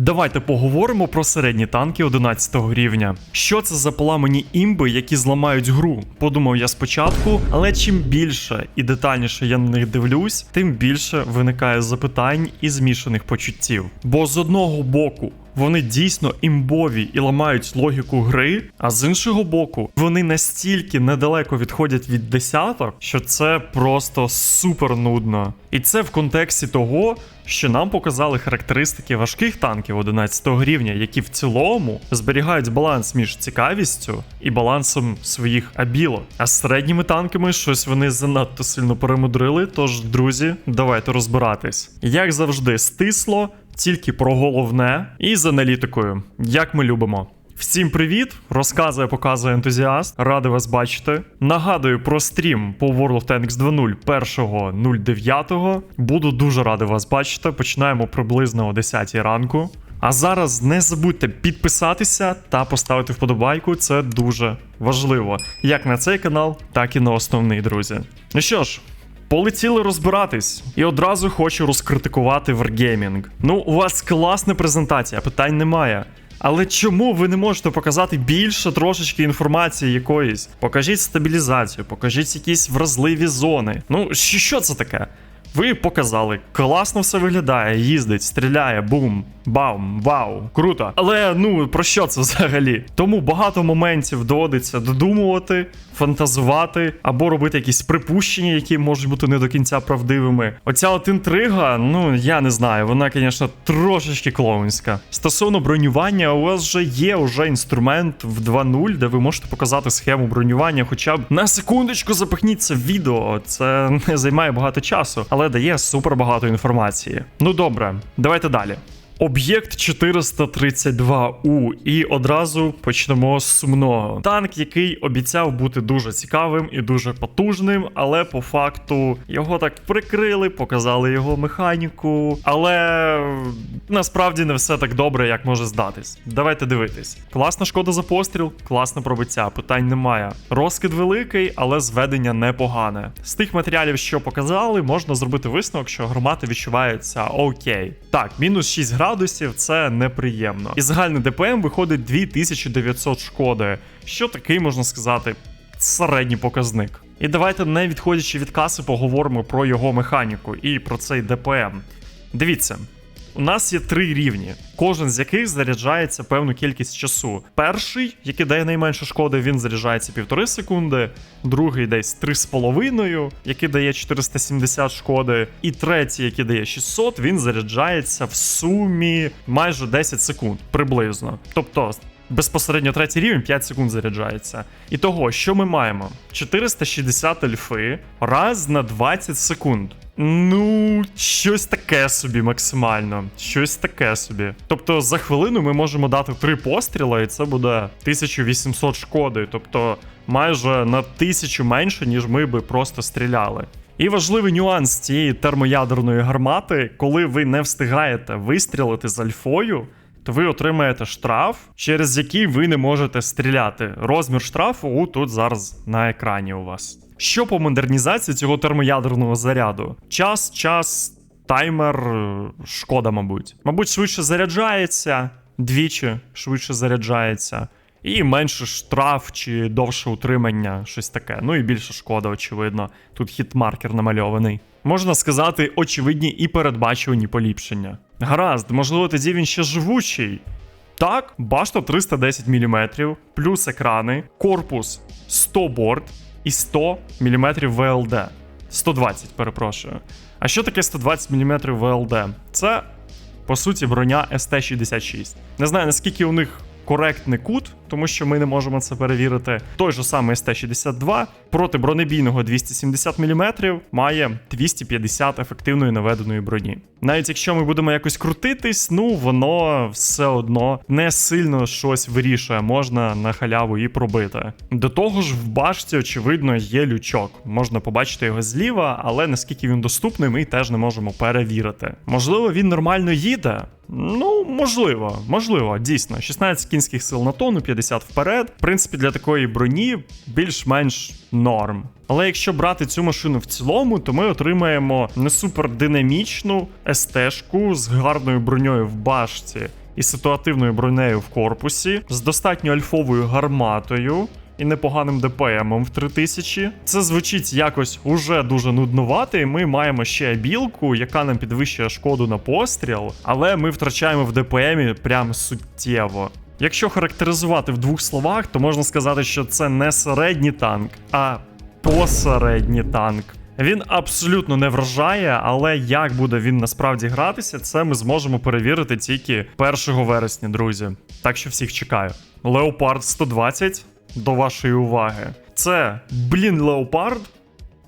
Давайте поговоримо про середні танки 11 рівня. Що це за поламані імби, які зламають гру? Подумав я спочатку, але чим більше і детальніше я на них дивлюсь, тим більше виникає запитань і змішаних почуттів. Бо з одного боку. Вони дійсно імбові і ламають логіку гри, а з іншого боку, вони настільки недалеко відходять від десяток, що це просто супер нудно. І це в контексті того, що нам показали характеристики важких танків 11 рівня, які в цілому зберігають баланс між цікавістю і балансом своїх абілок. А з середніми танками щось вони занадто сильно перемудрили. Тож, друзі, давайте розбиратись. Як завжди, стисло, тільки про головне і з аналітикою, як ми любимо. Всім привіт! Розказує, показує ентузіаст. Радий вас бачити. Нагадую про стрім по World of Tanks 2.0 1.09. Буду дуже радий вас бачити. Починаємо приблизно о 10 ранку. А зараз не забудьте підписатися та поставити вподобайку. Це дуже важливо, як на цей канал, так і на основний, друзі. Ну що ж. Полетіли розбиратись, і одразу хочу розкритикувати Wargaming. Ну, у вас класна презентація, питань немає. Але чому ви не можете показати більше трошечки інформації якоїсь? Покажіть стабілізацію, покажіть якісь вразливі зони. Ну, що, це таке? Ви показали, класно все виглядає, їздить, стріляє, бум, баум, вау, круто. Але ну про що це взагалі? Тому багато моментів доводиться додумувати, фантазувати або робити якісь припущення, які можуть бути не до кінця правдивими. Оця от інтрига, ну я не знаю, вона, звісно, трошечки клоунська. Стосовно бронювання, у вас вже є вже інструмент в 2.0, де ви можете показати схему бронювання, хоча б на секундочку запихніться в відео. Це не займає багато часу, але дає супер багато інформації. Ну добре, давайте далі. Об'єкт 432У, і одразу почнемо з сумного. Танк, який обіцяв бути дуже цікавим і дуже потужним, але по факту його так прикрили, показали його механіку. Але насправді не все так добре, як може здатись. Давайте дивитись. Класна шкода за постріл, класне пробиття, питань немає. Розкид великий, але зведення непогане. З тих матеріалів, що показали, можна зробити висновок, що гармата відчувається окей. Так, мінус 6 градусів це неприємно. І загальний ДПМ виходить 2900 шкоди, що такий можна сказати середній показник. І давайте, не відходячи від каси, поговоримо про його механіку і про цей ДПМ. Дивіться. У нас є три рівні, кожен з яких заряджається певну кількість часу. Перший, який дає найменше шкоди, він заряджається півтори секунди, другий десь 3,5, який дає 470 шкоди, і третій, який дає 600, він заряджається в сумі майже 10 секунд приблизно. Тобто. Безпосередньо третій рівень 5 секунд заряджається. І того, що ми маємо? 460 альфи раз на 20 секунд. Ну, щось таке собі максимально. Щось таке собі. Тобто за хвилину ми можемо дати три постріла, і це буде 1800 шкоди. Тобто майже на тисячу менше, ніж ми би просто стріляли. І важливий нюанс цієї термоядерної гармати, коли ви не встигаєте вистрілити з альфою. То ви отримаєте штраф, через який ви не можете стріляти. Розмір штрафу тут зараз на екрані у вас. Що по модернізації цього термоядерного заряду? Час, час, таймер, шкода, мабуть. Мабуть, швидше заряджається, двічі швидше заряджається. І менше штраф чи довше утримання, щось таке. Ну і більше шкода, очевидно. Тут хіт-маркер намальований. Можна сказати, очевидні і передбачувані поліпшення. Гаразд, можливо, тоді він ще живучий. Так, башта 310 мм, плюс екрани, корпус 100 борт і 100 мм ВЛД. 120, перепрошую. А що таке 120 мм ВЛД? Це, по суті, броня СТ-66. Не знаю, наскільки у них коректний кут, тому що ми не можемо це перевірити. Той же самий СТ-62 проти бронебійного 270 мм має 250 ефективної наведеної броні. Навіть якщо ми будемо якось крутитись, ну воно все одно не сильно щось вирішує, можна на халяву і пробити. До того ж, в башті, очевидно, є лючок. Можна побачити його зліва, але наскільки він доступний, ми теж не можемо перевірити. Можливо, він нормально їде. Ну, можливо, можливо, дійсно. 16 кінських сил на тонну, 50 вперед. В принципі, для такої броні більш-менш норм. Але якщо брати цю машину в цілому, то ми отримаємо не супер динамічну СТ-шку з гарною броньою в башті. і ситуативною бронею в корпусі, з достатньо альфовою гарматою. І непоганим ДПМом в 3000. Це звучить якось уже дуже нуднувати. Ми маємо ще білку, яка нам підвищує шкоду на постріл, але ми втрачаємо в ДПМі прям суттєво. Якщо характеризувати в двох словах, то можна сказати, що це не середній танк, а посередній танк. Він абсолютно не вражає, але як буде він насправді гратися, це ми зможемо перевірити тільки 1 вересня, друзі. Так що всіх чекаю. Леопард 120 до вашої уваги. Це, блін, леопард,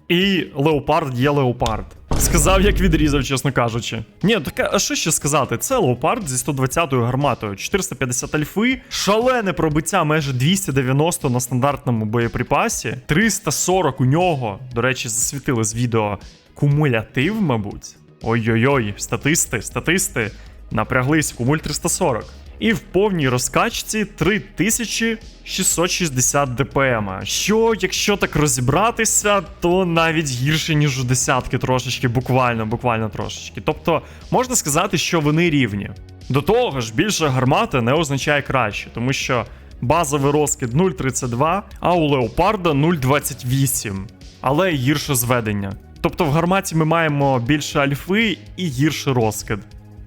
і леопард є леопард. Сказав, як відрізав, чесно кажучи. Ні, так а що ще сказати? Це леопард зі 120-ю гарматою, 450 альфи, шалене пробиття майже 290 на стандартному боєприпасі, 340 у нього. До речі, засвітили з відео кумулятив, мабуть. Ой-ой-ой, статисти, статисти. Напряглись, кумуль 340. І в повній розкачці 3660 ДПМ. Що, якщо так розібратися, то навіть гірше, ніж у десятки трошечки, буквально, буквально трошечки. Тобто, можна сказати, що вони рівні. До того ж, більше гармати не означає краще, тому що базовий розкид 0,32, а у Леопарда 0,28, але гірше зведення. Тобто в гарматі ми маємо більше альфи і гірший розкид.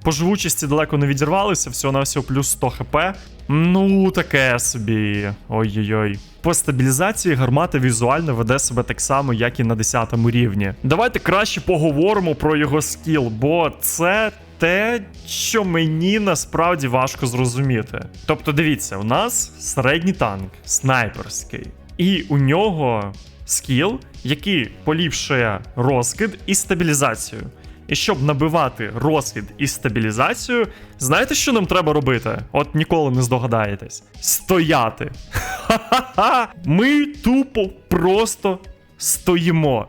По живучості далеко не відірвалися, всього на всього плюс 100 хп. Ну, таке собі. Ой-ой-ой. По стабілізації гармата візуально веде себе так само, як і на 10 рівні. Давайте краще поговоримо про його скіл, бо це те, що мені насправді важко зрозуміти. Тобто, дивіться, у нас середній танк, снайперський, і у нього скіл, який поліпшує розкид і стабілізацію. І щоб набивати розхід і стабілізацію, знаєте, що нам треба робити? От ніколи не здогадаєтесь. Стояти. Ха-ха-ха! Ми тупо просто стоїмо.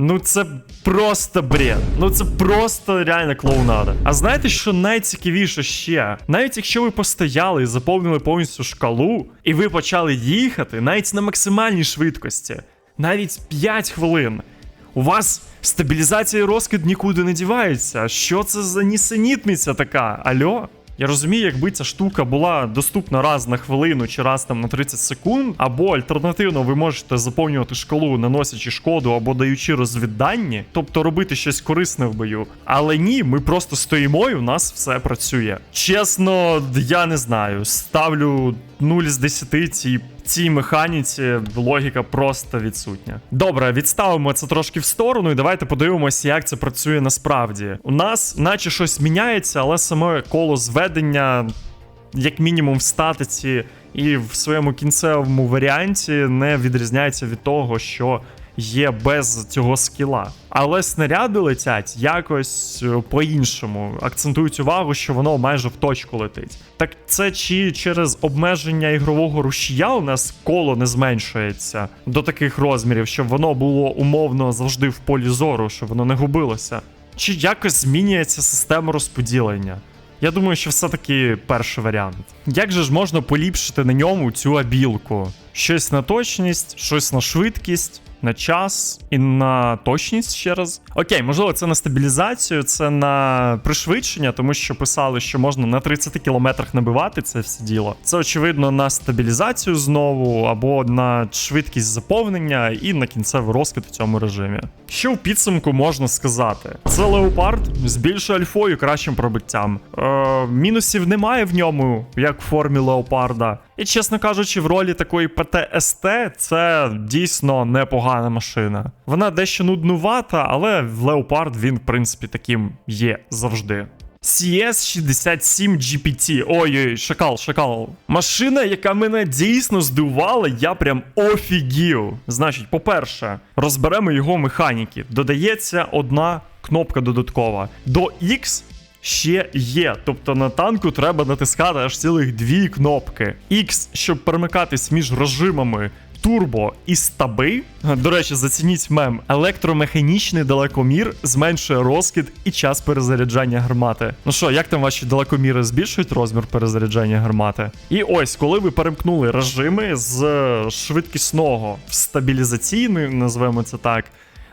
Ну це просто бред. Ну це просто реально клоунада. А знаєте, що найцікавіше ще? Навіть якщо ви постояли і заповнили повністю шкалу, і ви почали їхати навіть на максимальній швидкості, навіть 5 хвилин. У вас стабілізація і розкид нікуди не дівається. Що це за нісенітниця така? Альо? Я розумію, якби ця штука була доступна раз на хвилину чи раз там на 30 секунд, або альтернативно ви можете заповнювати шкалу, наносячи шкоду або даючи розвіддані, тобто робити щось корисне в бою. Але ні, ми просто стоїмо і у нас все працює. Чесно, я не знаю. Ставлю 0 з 10 цій цій механіці логіка просто відсутня. Добре, відставимо це трошки в сторону, і давайте подивимося, як це працює насправді. У нас, наче щось міняється, але саме коло зведення, як мінімум, в статиці і в своєму кінцевому варіанті не відрізняється від того, що є без цього скіла. Але снаряди летять якось е, по-іншому. Акцентують увагу, що воно майже в точку летить. Так це чи через обмеження ігрового рушія у нас коло не зменшується до таких розмірів, щоб воно було умовно завжди в полі зору, щоб воно не губилося. Чи якось змінюється система розподілення? Я думаю, що все-таки перший варіант. Як же ж можна поліпшити на ньому цю абілку? Щось на точність, щось на швидкість, на час і на точність ще раз. Окей, можливо, це на стабілізацію, це на пришвидшення, тому що писали, що можна на 30 кілометрах набивати це все діло. Це очевидно на стабілізацію знову, або на швидкість заповнення і на кінцевий розкид у цьому режимі. Що в підсумку можна сказати? Це леопард з більшою альфою кращим пробиттям. Е, мінусів немає в ньому, як в формі леопарда. І чесно кажучи, в ролі такої ПТСТ це дійсно непогана машина. Вона дещо нуднувата, але в Леопард він, в принципі, таким є завжди. CS67 GPT. Ой-ой, шакал, шакал. Машина, яка мене дійсно здивувала, я прям офігів. Значить, по-перше, розберемо його механіки. Додається одна кнопка додаткова. До X ще є. Тобто на танку треба натискати аж цілих дві кнопки. X, щоб перемикатись між режимами. Турбо і стаби. До речі, зацініть мем. Електромеханічний далекомір зменшує розкид і час перезаряджання гармати. Ну що, як там ваші далекоміри збільшують розмір перезаряджання гармати? І ось, коли ви перемкнули режими з швидкісного в стабілізаційний, назвемо це так,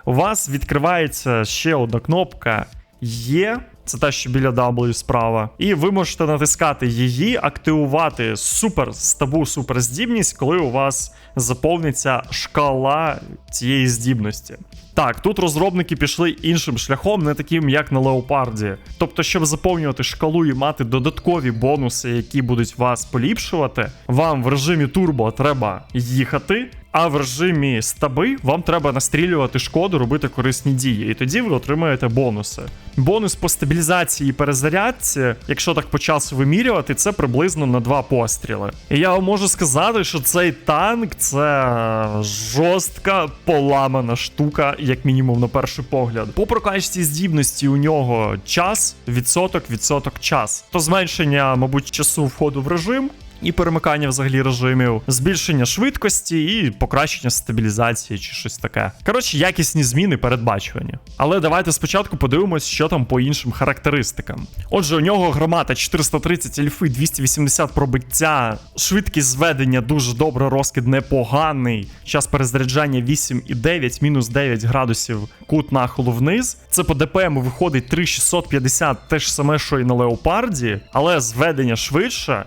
у вас відкривається ще одна кнопка Є Це те, що біля W справа. І ви можете натискати її, активувати супер стабу суперздібність, коли у вас заповниться шкала цієї здібності. Так, тут розробники пішли іншим шляхом, не таким, як на Леопарді. Тобто, щоб заповнювати шкалу і мати додаткові бонуси, які будуть вас поліпшувати, вам в режимі турбо треба їхати. А в режимі стаби вам треба настрілювати шкоду, робити корисні дії, і тоді ви отримаєте бонуси. Бонус по стабілізації і перезарядці, якщо так по часу вимірювати, це приблизно на два постріли. І я вам можу сказати, що цей танк це жорстка поламана штука, як мінімум на перший погляд. По прокачці здібності у нього час, відсоток, відсоток, час. То зменшення, мабуть, часу входу в режим. І перемикання взагалі режимів, збільшення швидкості і покращення стабілізації чи щось таке. Коротше, якісні зміни передбачувані. Але давайте спочатку подивимось, що там по іншим характеристикам. Отже, у нього громада 430 ельфи, 280 пробиття, швидкість зведення дуже добре, розкид непоганий. Час перезаряджання 8,9, мінус 9 градусів кут нахилу вниз. Це по ДПМу виходить 3650, те ж саме, що і на леопарді, але зведення швидше.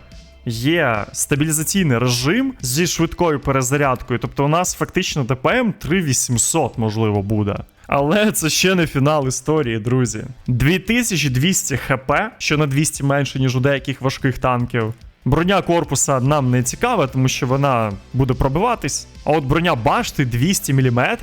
Є стабілізаційний режим зі швидкою перезарядкою. Тобто у нас фактично ДПМ 3800, можливо, буде. Але це ще не фінал історії, друзі. 2200 хп, що на 200 менше, ніж у деяких важких танків. Броня корпуса нам не цікава, тому що вона буде пробиватись. А от броня башти 200 мм,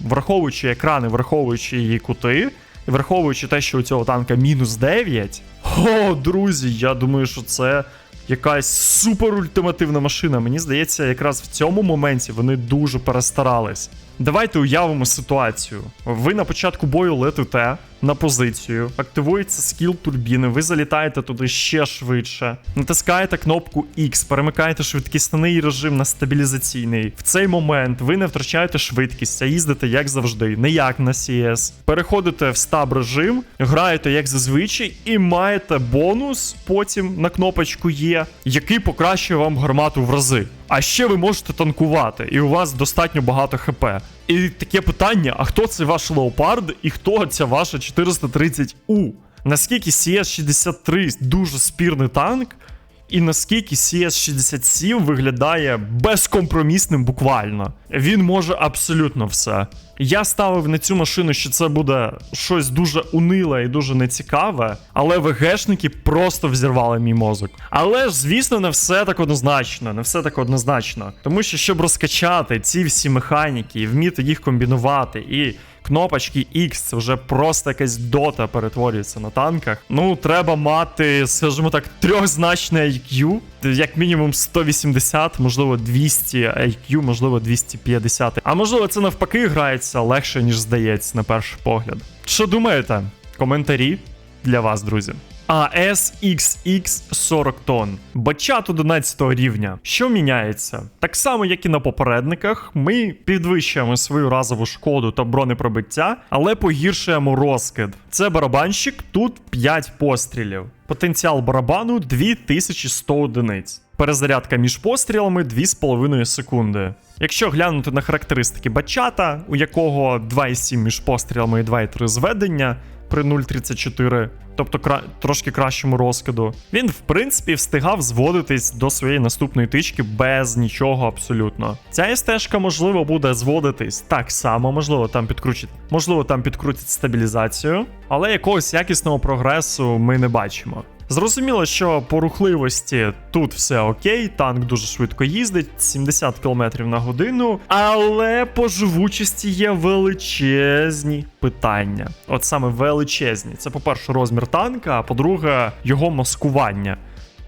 враховуючи екрани, враховуючи її кути, і враховуючи те, що у цього танка мінус 9. О, друзі, я думаю, що це якась суперультимативна машина. Мені здається, якраз в цьому моменті вони дуже перестарались. Давайте уявимо ситуацію. Ви на початку бою летите на позицію, активується скіл турбіни, ви залітаєте туди ще швидше, натискаєте кнопку X, перемикаєте швидкісний режим на стабілізаційний. В цей момент ви не втрачаєте швидкість, а їздите як завжди, не як на CS. Переходите в стаб режим, граєте як зазвичай, і маєте бонус потім на кнопочку Є, який покращує вам гармату в рази. А ще ви можете танкувати, і у вас достатньо багато хп. І таке питання: а хто це ваш леопард і хто ця ваша 430У? Наскільки CS-63 дуже спірний танк, і наскільки CS-67 виглядає безкомпромісним буквально. Він може абсолютно все. Я ставив на цю машину, що це буде щось дуже униле і дуже нецікаве, але ВГшники просто взірвали мій мозок. Але ж, звісно, не все так однозначно, не все так однозначно. Тому що, щоб розкачати ці всі механіки і вміти їх комбінувати і кнопочки X, це вже просто якась дота перетворюється на танках. Ну, треба мати, скажімо так, трьохзначне IQ, як мінімум 180, можливо, 200 IQ, можливо, 250. А можливо, це навпаки грається легше, ніж здається, на перший погляд. Що думаєте? Коментарі для вас, друзі. ASXX 40 тонн. Бачат 11 рівня. Що міняється? Так само, як і на попередниках, ми підвищуємо свою разову шкоду та бронепробиття, але погіршуємо розкид. Це барабанщик, тут 5 пострілів. Потенціал барабану 2100 одиниць. Перезарядка між пострілами 2,5 секунди. Якщо глянути на характеристики бачата, у якого 2,7 між пострілами і 2,3 зведення при 0,34, тобто кра... трошки кращому розкиду, він в принципі встигав зводитись до своєї наступної тички без нічого абсолютно. Ця стежка, можливо, буде зводитись так само, можливо, там підкрутять, можливо, там підкрутять стабілізацію, але якогось якісного прогресу ми не бачимо. Зрозуміло, що по рухливості тут все окей, танк дуже швидко їздить, 70 км на годину, але по живучості є величезні питання. От саме величезні. Це, по-перше, розмір танка, а по-друге, його маскування.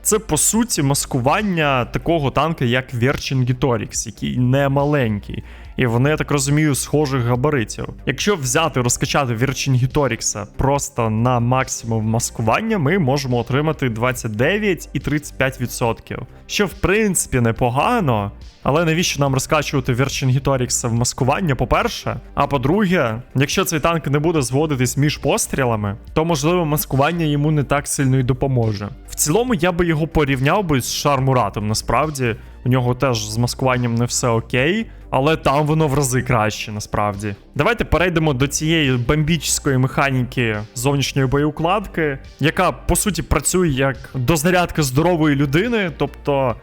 Це по суті маскування такого танка, як Vercingetorix, який не маленький. І вони, я так розумію, схожих габаритів. Якщо взяти розкачати Vercingetorix просто на максимум маскування, ми можемо отримати 29 і 35%. Що в принципі непогано. Але навіщо нам розкачувати Vercingetorix в маскування, по-перше? А по-друге, якщо цей танк не буде зводитись між пострілами, то можливо маскування йому не так сильно й допоможе. В цілому я би його порівняв би з Шармуратом. Насправді, у нього теж з маскуванням не все окей. Але там воно в рази краще, насправді. Давайте перейдемо до цієї бомбічної механіки зовнішньої боєукладки, яка по суті працює як дозарядка здорової людини, тобто.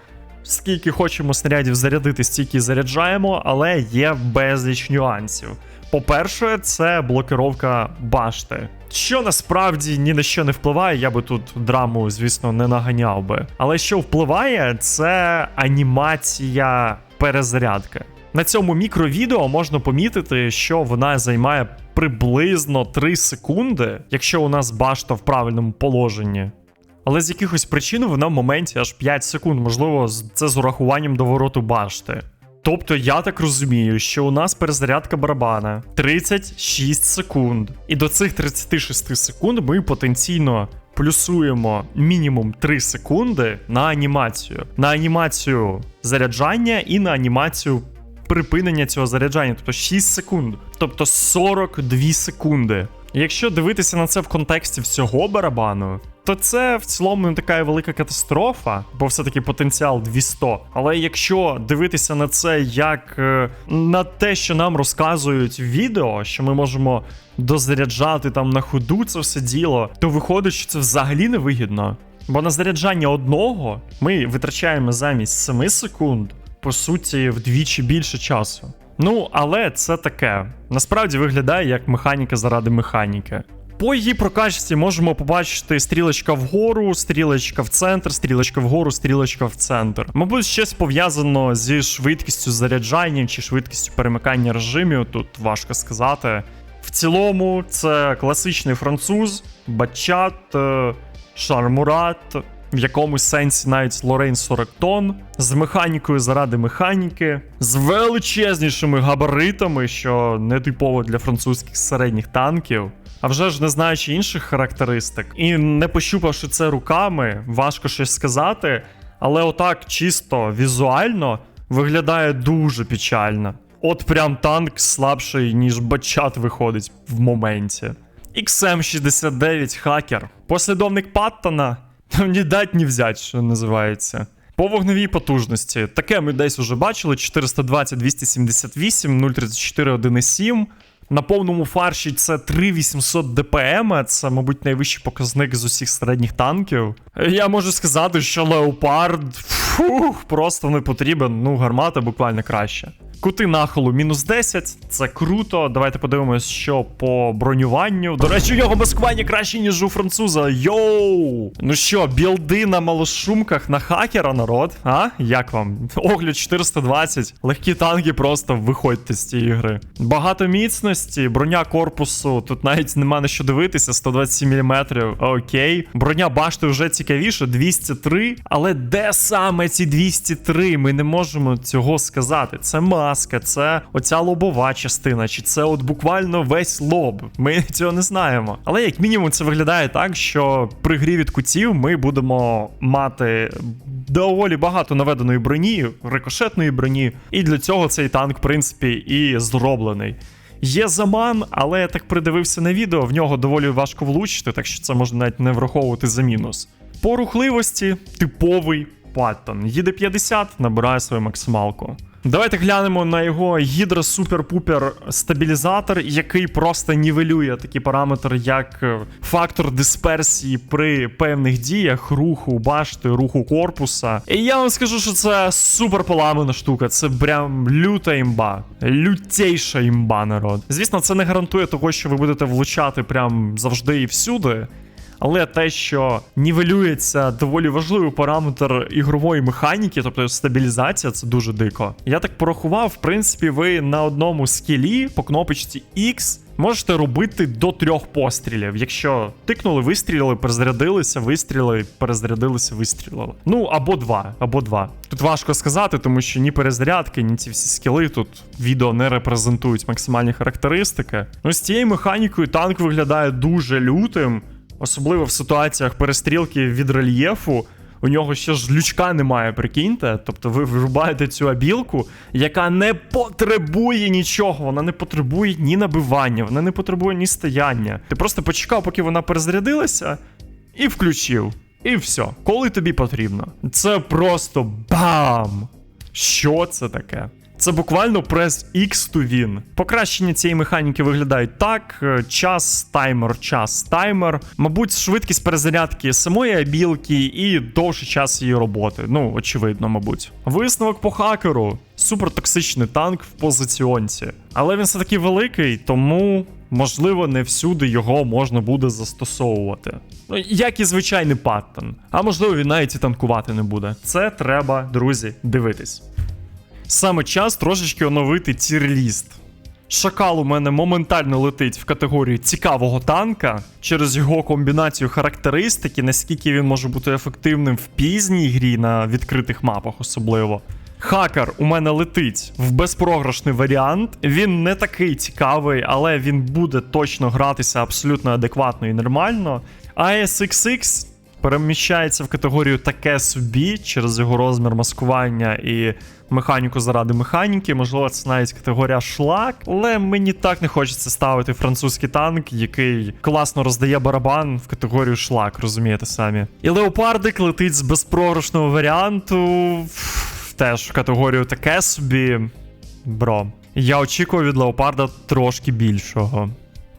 Скільки хочемо снарядів зарядити, стільки заряджаємо, але є безліч нюансів. По-перше, це блокировка башти. Що насправді ні на що не впливає, я би тут драму, звісно, не наганяв би. Але що впливає, це анімація перезарядки. На цьому мікровідео можна помітити, що вона займає приблизно 3 секунди, якщо у нас башта в правильному положенні. Але з якихось причин вона в моменті аж 5 секунд, можливо, це з урахуванням довороту башти. Тобто я так розумію, що у нас перезарядка барабана 36 секунд. І до цих 36 секунд ми потенційно плюсуємо мінімум 3 секунди на анімацію. На анімацію заряджання і на анімацію припинення цього заряджання, тобто 6 секунд, тобто 42 секунди. Якщо дивитися на це в контексті всього барабану, то це в цілому не така велика катастрофа, бо все-таки потенціал 200. Але якщо дивитися на це як е, на те, що нам розказують відео, що ми можемо дозаряджати там на ходу це все діло, то виходить, що це взагалі не вигідно. Бо на заряджання одного ми витрачаємо замість 7 секунд, по суті, вдвічі більше часу. Ну, але це таке. Насправді виглядає як механіка заради механіки. По її прокачці можемо побачити стрілочка вгору, стрілочка в центр, стрілочка вгору, стрілочка в центр. Мабуть, щось пов'язано зі швидкістю заряджання чи швидкістю перемикання режимів. Тут важко сказати. В цілому, це класичний француз, Бачат, е, Шармурат, в якомусь сенсі навіть Лорейн 40 тонн, з механікою заради механіки, з величезнішими габаритами, що не типово для французьких середніх танків. А вже ж не знаючи інших характеристик, і не пощупавши це руками, важко щось сказати. Але отак чисто візуально виглядає дуже печально. От прям танк слабший, ніж бачат виходить в моменті. XM69 хакер. Послідовник Паттона. Ні дать, ні взять, що називається. По вогневій потужності. Таке ми десь уже бачили: 420, 278, 034, 1,7. На повному фарші це 3800 ДПМ, це, мабуть, найвищий показник з усіх середніх танків. Я можу сказати, що Леопард фух, просто не потрібен. Ну, гармата буквально краще. Кути нахилу мінус 10, це круто. Давайте подивимось, що по бронюванню. До речі, у нього маскування краще, ніж у француза. Йоу! Ну що, білди на малошумках на хакера, народ? А? Як вам? Огляд 420. Легкі танки просто виходьте з цієї гри. Багато міцності, броня корпусу. Тут навіть нема на що дивитися, 127 мм. Окей. Броня башти вже цікавіше, 203. Але де саме ці 203? Ми не можемо цього сказати. Це маска, це оця лобова частина, чи це от буквально весь лоб. Ми цього не знаємо. Але як мінімум це виглядає так, що при грі від кутів ми будемо мати доволі багато наведеної броні, рикошетної броні. І для цього цей танк, в принципі, і зроблений. Є заман, але я так придивився на відео, в нього доволі важко влучити, так що це можна навіть не враховувати за мінус. По рухливості типовий Паттон. Їде 50, набирає свою максималку. Давайте глянемо на його гідро супер-пупер стабілізатор, який просто нівелює такі параметри, як е, фактор дисперсії при певних діях, руху башти, руху корпуса. І я вам скажу, що це супер поламана штука. Це прям люта імба, лютейша імба, народ. Звісно, це не гарантує того, що ви будете влучати прям завжди і всюди. Але те, що нівелюється доволі важливий параметр ігрової механіки, тобто стабілізація, це дуже дико. Я так порахував, в принципі, ви на одному скілі по кнопочці X можете робити до трьох пострілів. Якщо тикнули, вистрілили, перезарядилися, вистрілили, перезарядилися, вистрілили. Ну або два, або два. Тут важко сказати, тому що ні перезарядки, ні ці всі скіли тут відео не репрезентують максимальні характеристики. Ну з цією механікою танк виглядає дуже лютим. Особливо в ситуаціях перестрілки від рельєфу. У нього ще ж лючка немає, прикиньте. Тобто ви вирубаєте цю абілку, яка не потребує нічого. Вона не потребує ні набивання, вона не потребує ні стояння. Ти просто почекав, поки вона перезарядилася, і включив. І все. Коли тобі потрібно. Це просто бам! Що це таке? Це буквально прес X to win. Покращення цієї механіки виглядають так: час, таймер, час, таймер. Мабуть, швидкість перезарядки самої абілки і довший час її роботи. Ну, очевидно, мабуть. Висновок по хакеру. Супертоксичний танк в позиціонці. Але він все таки великий, тому. Можливо, не всюди його можна буде застосовувати. Ну, як і звичайний паттон. А можливо, він навіть і танкувати не буде. Це треба, друзі, дивитись. Саме час трошечки оновити тір-ліст. Шакал у мене моментально летить в категорію цікавого танка через його комбінацію характеристики, наскільки він може бути ефективним в пізній грі на відкритих мапах, особливо. Хакер у мене летить в безпрограшний варіант. Він не такий цікавий, але він буде точно гратися абсолютно адекватно і нормально. ASXX переміщається в категорію таке собі через його розмір маскування і механіку заради механіки. Можливо, це навіть категорія шлак, але мені так не хочеться ставити французький танк, який класно роздає барабан в категорію шлак, розумієте самі. І леопардик летить з безпрограшного варіанту теж в категорію таке собі. Бро. Я очікував від леопарда трошки більшого.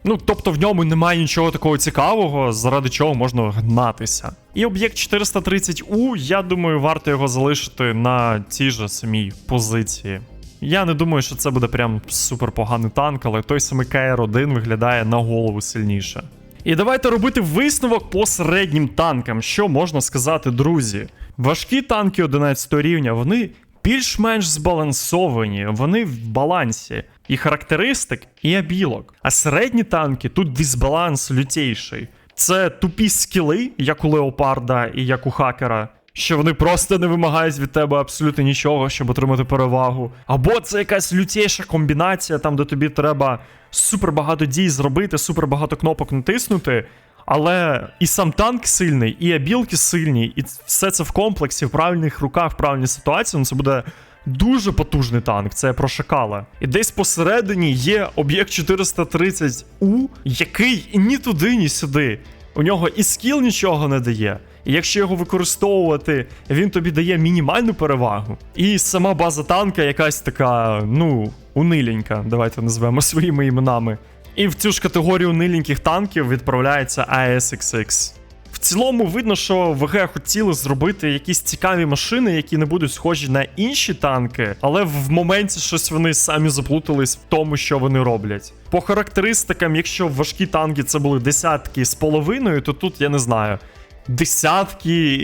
Ну, тобто в ньому немає нічого такого цікавого, заради чого можна гнатися. І об'єкт 430У, я думаю, варто його залишити на цій же самій позиції. Я не думаю, що це буде прям супер поганий танк, але той самий КР-1 виглядає на голову сильніше. І давайте робити висновок по середнім танкам. Що можна сказати, друзі? Важкі танки 11 рівня, вони більш-менш збалансовані, вони в балансі і характеристик, і абілок. А середні танки тут дисбаланс лютейший. Це тупі скіли, як у леопарда і як у хакера. Що вони просто не вимагають від тебе абсолютно нічого, щоб отримати перевагу. Або це якась лютейша комбінація, там де тобі треба супер багато дій зробити, супер багато кнопок натиснути. Але і сам танк сильний, і абілки сильні, і все це в комплексі, в правильних руках, в правильній ситуації, ну це буде дуже потужний танк. Це про шакала. І десь посередині є об'єкт 430У, який ні туди, ні сюди. У нього і скіл нічого не дає. І якщо його використовувати, він тобі дає мінімальну перевагу. І сама база танка якась така, ну, униленька, давайте назвемо своїми іменами. І в цю ж категорію ниленьких танків відправляється ASXX. В цілому видно, що ВГ хотіли зробити якісь цікаві машини, які не будуть схожі на інші танки, але в моменті щось вони самі заплутались в тому, що вони роблять. По характеристикам, якщо важкі танки це були десятки з половиною, то тут я не знаю. Десятки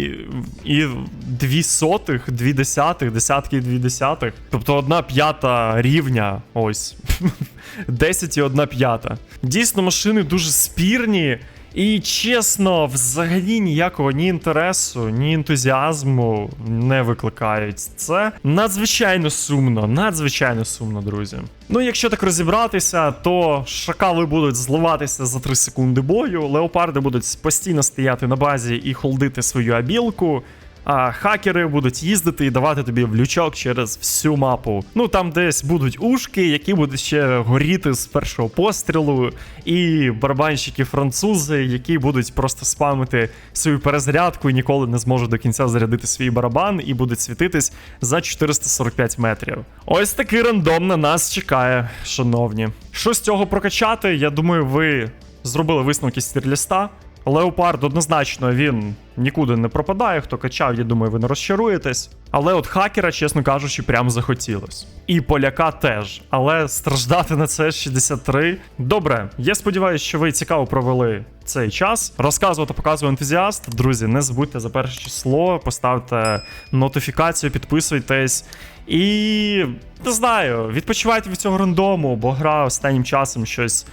і дві сотих, дві десятих, десятки і дві десятих. Тобто одна п'ята рівня. Ось. 10 і одна п'ята. Дійсно, машини дуже спірні. І чесно, взагалі ніякого ні інтересу, ні ентузіазму не викликають. Це надзвичайно сумно, надзвичайно сумно, друзі. Ну, якщо так розібратися, то шакали будуть зливатися за 3 секунди бою, леопарди будуть постійно стояти на базі і холдити свою абілку. А хакери будуть їздити і давати тобі в лючок через всю мапу. Ну там десь будуть ушки, які будуть ще горіти з першого пострілу, і барабанщики французи, які будуть просто спамити свою перезарядку і ніколи не зможуть до кінця зарядити свій барабан і будуть світитись за 445 метрів. Ось такий рандом на нас чекає, шановні. Що з цього прокачати? Я думаю, ви зробили висновки з тірліста. Леопард однозначно він нікуди не пропадає. Хто качав, я думаю, ви не розчаруєтесь. Але от хакера, чесно кажучи, прям захотілось. І поляка теж. Але страждати на це 63. Добре, я сподіваюся, що ви цікаво провели цей час. Розказувати, показую ентузіаст. Друзі, не забудьте за перше число, поставте нотифікацію, підписуйтесь. І не знаю, відпочивайте від цього рандому, бо гра останнім часом щось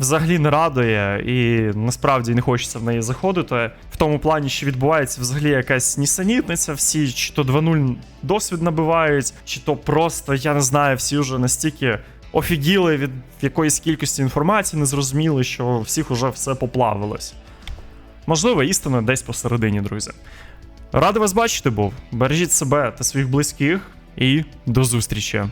взагалі не радує, і насправді не хочеться в неї заходити. В тому плані, що відбувається взагалі якась нісенітниця, всі чи то 2-0 досвід набивають, чи то просто, я не знаю, всі вже настільки офігіли від якоїсь кількості інформації, не зрозуміли, що всіх уже все поплавилось. Можливо, істина десь посередині, друзі. Радий вас бачити був. Бережіть себе та своїх близьких, і до зустрічі.